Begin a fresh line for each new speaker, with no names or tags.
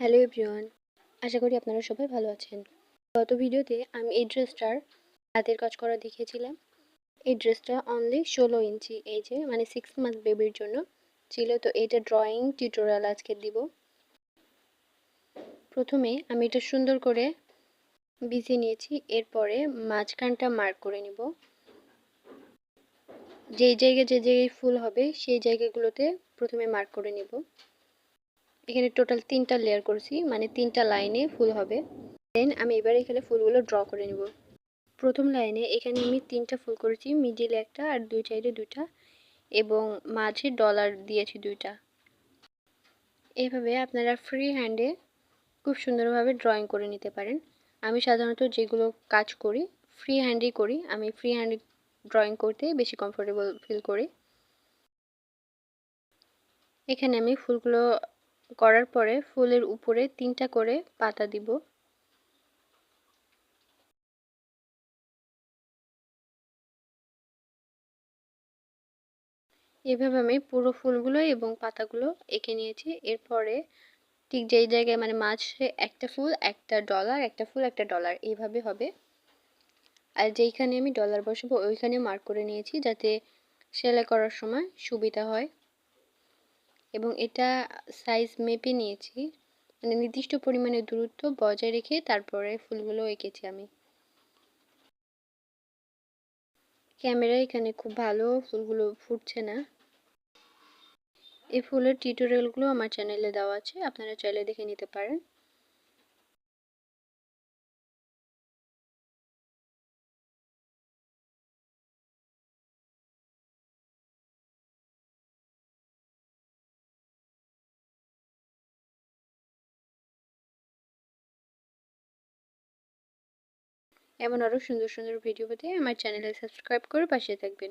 Hello everyone, আশা করি আপনারা সবাই ভালো আছেন। গত ভিডিওতে আমি এই ড্রেসটার হাতের কাজ করা দেখিয়েছিলাম। এই ড্রেসটা অনলি ষোলো ইঞ্চি এই যে মানে সিক্স মান্থ বেবির জন্য ছিল। তো এটা ড্রয়িং টিউটোরিয়াল আজকে দিব। প্রথমে আমি এটা সুন্দর করে বিছে নিয়েছি। এরপরে মাঝখানটা মার্ক করে নিব। যেই জায়গায়, যে জায়গায় ফুল হবে, সেই জায়গাগুলোতে প্রথমে মার্ক করে নিব। এখানে টোটাল তিনটা লেয়ার করেছি মানে তিনটা লাইনে ফুল হবে। দেন আমি এবার এখানে ফুলগুলো ড্র করে নিব। প্রথম লাইনে এখানে আমি তিনটা ফুল করেছি মিডিলে একটা আর দুই সাইডে দুইটা, এবং মাঝে ডলার দিয়েছি দুইটা। এভাবে আপনারা ফ্রি হ্যান্ডে খুব সুন্দরভাবে ড্রয়িং করে নিতে পারেন। আমি সাধারণত যেগুলো কাজ করি ফ্রি হ্যান্ডেই করি। আমি ফ্রি হ্যান্ডে ড্রয়িং করতে বেশি কমফোর্টেবল ফিল করি। এখানে আমি ফুলগুলো করার পরে ফুলের উপরে তিনটা করে পাতা দিব। এভাবে আমি পুরো ফুলগুলো এবং পাতাগুলো এঁকে নিয়েছি। এরপরে ঠিক যেই জায়গায় মানে মাঝে একটা ফুল, একটা ডলার, একটা ফুল, একটা ডলার এইভাবে হবে। আর যেইখানে আমি ডলার বসাবো ওইখানে মার্ক করে নিয়েছি যাতে সেলাই করার সময় সুবিধা হয়। এবং এটা সাইজ মেপে নিয়েছি। মানে নির্দিষ্ট পরিমাণে দূরত্ব বজায় রেখে তারপরে ফুলগুলো এঁকেছি আমি। ক্যামেরা এখানে খুব ভালো, ফুলগুলো ফুটছে না। এই ফুলের টিউটোরিয়ালগুলো আমার চ্যানেলে দেওয়া আছে, আপনারা চাইলে দেখে নিতে পারেন। এমন আরও সুন্দর সুন্দর ভিডিও পেতে আমার চ্যানেলে সাবস্ক্রাইব করে পাশে থাকবেন।